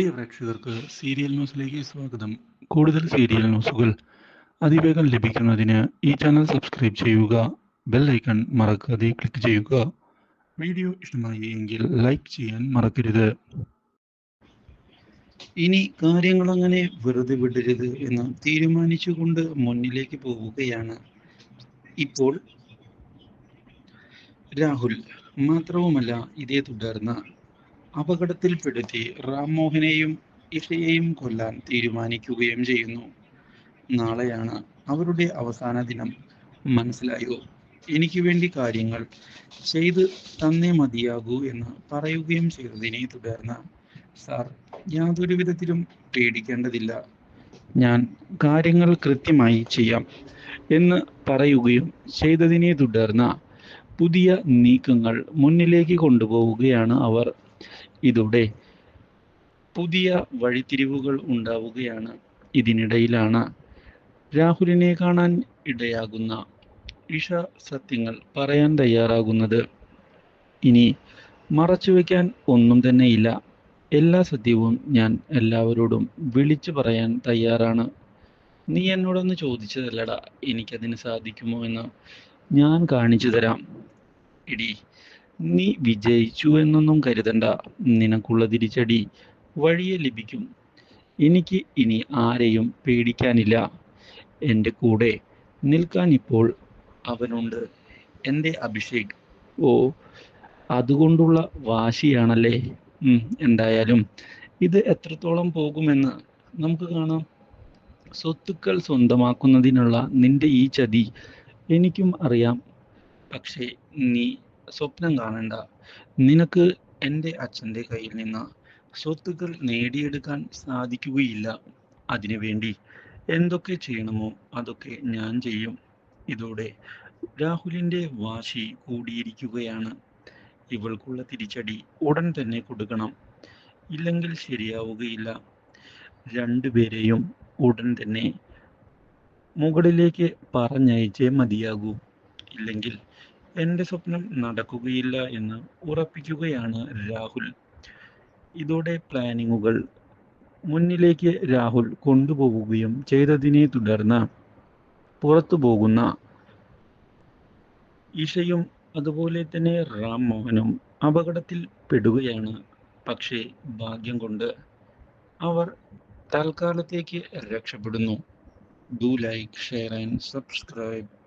പ്രിയ പ്രേക്ഷകർക്ക് സീരിയൽ ന്യൂസിലേക്ക് സ്വാഗതം. കൂടുതൽ സീരിയൽ ന്യൂസുകൾ അതിവേഗം ലഭിക്കുന്നതിന് ഈ ചാനൽ സബ്സ്ക്രൈബ് ചെയ്യുക ബെൽ ഐക്കൺ മറക്കാതെ ക്ലിക്ക് ചെയ്യുക. വീഡിയോ ഇഷ്ടമായി എങ്കിൽ ലൈക്ക് ചെയ്യാൻ മറക്കരുത്. ഇനി കാര്യങ്ങൾ അങ്ങനെ വെറുതെ വിടരുത് എന്ന് തീരുമാനിച്ചുകൊണ്ട് മുന്നിലേക്ക് പോവുകയാണ്. ഇപ്പോൾ രാഹുൽ. മാത്രവുമല്ല ഇതേ തുടർന്ന് അപകടത്തിൽപ്പെടുത്തി റാംമോഹനെയും ഇഷയെയും കൊല്ലാൻ തീരുമാനിക്കുകയും ചെയ്യുന്നു. നാളെയാണ് അവരുടെ അവസാന ദിനം. മനസ്സിലായോ? എനിക്ക് വേണ്ടി കാര്യങ്ങൾ ചെയ്ത് തന്നേ മതിയാകൂ എന്ന് പറയുകയും ചെയ്തതിനെ തുടർന്ന് സാർ യാതൊരു വിധത്തിലും പേടിക്കേണ്ടതില്ല. ഞാൻ കാര്യങ്ങൾ കൃത്യമായി ചെയ്യാം എന്ന് പറയുകയും ചെയ്തതിനെ തുടർന്ന് പുതിയ നീക്കങ്ങൾ മുന്നിലേക്ക് കൊണ്ടുപോവുകയാണ് അവർ. ഇതോടെ പുതിയ വഴിത്തിരിവുകൾ ഉണ്ടാവുകയാണ്. ഇതിനിടയിലാണ് രാഹുലിനെ കാണാൻ ഇടയാകുന്ന ഇഷ സത്യങ്ങൾ പറയാൻ തയ്യാറാകുന്നത്. ഇനി മറച്ചു മറച്ചുവെക്കാൻ ഒന്നും തന്നെ ഇല്ല. എല്ലാ സത്യവും ഞാൻ എല്ലാവരോടും വിളിച്ചു പറയാൻ തയ്യാറാണ്. നീ എന്നോടൊന്ന് ചോദിച്ചതല്ലടാ എനിക്കതിന് സാധിക്കുമോ എന്ന് ഞാൻ കാണിച്ചു തരാം. ഇടി നീ വിജയിച്ചു എന്നൊന്നും കരുതണ്ട. നിനക്കുള്ള തിരിച്ചടി വഴിയെ ലഭിക്കും. എനിക്ക് ഇനി ആരെയും പേടിക്കാനില്ല. എന്റെ കൂടെ നിൽക്കാൻ ഇപ്പോൾ അവനുണ്ട്. എന്റെ അഭിഷേക്. ഓ അതുകൊണ്ടുള്ള വാശിയാണല്ലേ? എന്തായാലും ഇത് എത്രത്തോളം പോകുമെന്ന് നമുക്ക് കാണാം. സ്വത്തുക്കൾ സ്വന്തമാക്കുന്നതിനുള്ള നിന്റെ ഈ ചതി എനിക്കും അറിയാം. പക്ഷേ നീ സ്വപ്നം കാണണ്ട നിനക്ക് എന്റെ അച്ഛന്റെ കയ്യിൽ നിന്ന് സ്വത്തുക്കൾ നേടിയെടുക്കാൻ സാധിക്കുകയില്ല. അതിനുവേണ്ടി എന്തൊക്കെ ചെയ്യണമോ അതൊക്കെ ഞാൻ ചെയ്യും. ഇതോടെ രാഹുലിന്റെ വാശി കൂടിയിരിക്കുകയാണ്. ഇവൾക്കുള്ള തിരിച്ചടി ഉടൻ തന്നെ കൊടുക്കണം. ഇല്ലെങ്കിൽ ശരിയാവുകയില്ല. രണ്ടുപേരെയും ഉടൻ തന്നെ മുകളിലേക്ക് പറഞ്ഞയച്ചേ മതിയാകൂ. ഇല്ലെങ്കിൽ എന്റെ സ്വപ്നം നടക്കുകയില്ല എന്ന് ഉറപ്പിക്കുകയാണ് രാഹുൽ. ഇതോടെ പ്ലാനിങ്ങുകൾ മുന്നിലേക്ക് രാഹുൽ കൊണ്ടുപോവുകയും ചെയ്തതിനെ തുടർന്ന് പുറത്തു പോകുന്ന ഇഷയും അതുപോലെ തന്നെ റാം മോഹനും അപകടത്തിൽ പെടുകയാണ്. പക്ഷേ ഭാഗ്യം കൊണ്ട് അവർ തൽക്കാലത്തേക്ക് രക്ഷപ്പെടുന്നു. Do like share and subscribe